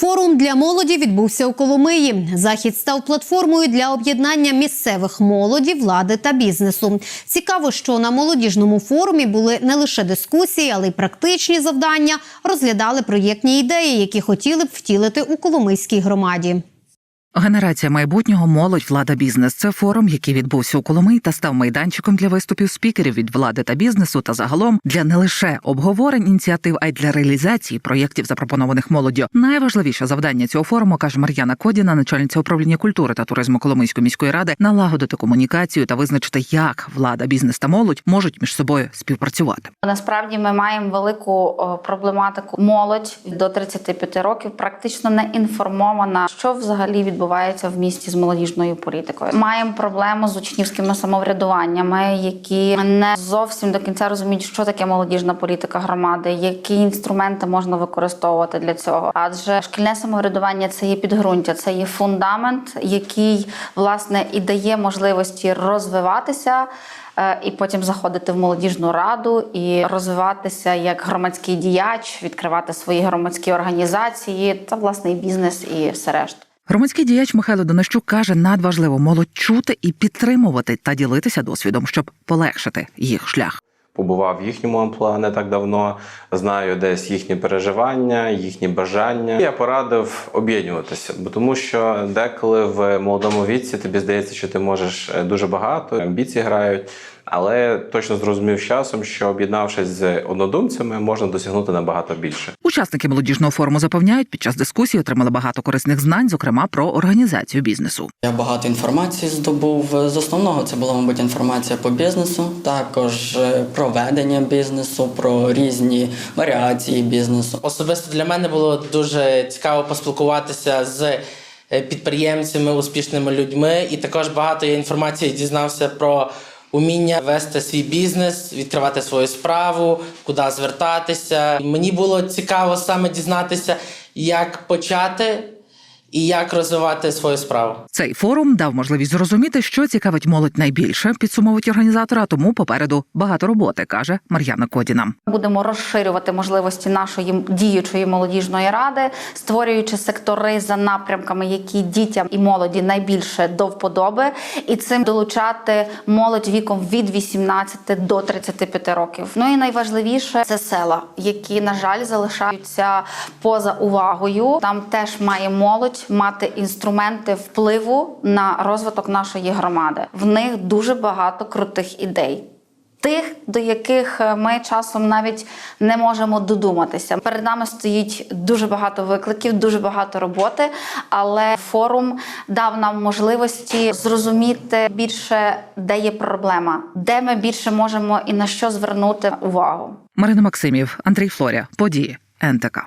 Форум для молоді відбувся у Коломиї. Захід став платформою для об'єднання місцевих молоді, влади та бізнесу. Цікаво, що на молодіжному форумі були не лише дискусії, але й практичні завдання. Розглядали проєктні ідеї, які хотіли б втілити у Коломийській громаді. Генерація майбутнього молодь влада бізнес це форум, який відбувся у Коломиї та став майданчиком для виступів спікерів від влади та бізнесу та загалом для не лише обговорень ініціатив, а й для реалізації проєктів, запропонованих молоддю. Найважливіше завдання цього форуму каже Мар'яна Кодіна, начальниця управління культури та туризму Коломийської міської ради, налагодити комунікацію та визначити, як влада, бізнес та молодь можуть між собою співпрацювати. Насправді ми маємо велику проблематику. Молодь до 35 років практично не інформована, що взагалі відбувається в місті з молодіжною політикою. Маємо проблему з учнівськими самоврядуваннями, які не зовсім до кінця розуміють, що таке молодіжна політика громади, які інструменти можна використовувати для цього. Адже шкільне самоврядування це є підґрунтя, це є фундамент, який власне і дає можливості розвиватися е, і потім заходити в молодіжну раду і розвиватися як громадський діяч, відкривати свої громадські організації та власне і бізнес, і все решта. Громадський діяч Михайло Донищук каже, надважливо молодь чути і підтримувати та ділитися досвідом, щоб полегшити їх шлях. побував в їхньому амплуа не так давно, знаю десь їхні переживання, їхні бажання. Я порадив об'єднуватися, бо тому що деколи в молодому віці тобі здається, що ти можеш е, дуже багато, амбіції грають. Але точно зрозумів часом, що об'єднавшись з однодумцями, можна досягнути набагато більше. Учасники молодіжного форуму запевняють, під час дискусії отримали багато корисних знань, зокрема про організацію бізнесу. Я багато інформації здобув. З основного це була, мабуть, інформація по бізнесу, також е, про ведення бізнесу, про різні варіації бізнесу. Особисто для мене було дуже цікаво поспілкуватися з е, підприємцями, успішними людьми, і також багато я інформації дізнався про уміння вести свій бізнес, відкривати свою справу, куди звертатися. Мені було цікаво саме дізнатися, як почати і як розвивати свою справу. Цей форум дав можливість зрозуміти, що цікавить молодь найбільше, підсумовують організатора. Тому попереду багато роботи, каже Мар'яна Кодіна. Будемо розширювати можливості нашої діючої молодіжної ради, створюючи сектори за напрямками, які дітям і молоді найбільше до вподоби, і цим долучати молодь віком від 18 до 35 років. Ну і найважливіше це села, які на жаль залишаються поза увагою. Там теж має молодь мати інструменти впливу на розвиток нашої громади. В них дуже багато крутих ідей. Тих, до яких е, ми часом навіть не можемо додуматися. Перед нами стоїть дуже багато викликів, дуже багато роботи, але форум дав нам можливості зрозуміти більше, де є проблема, де ми більше можемо і на що звернути увагу. Марина Максимів, Андрій Флоря, події НТК.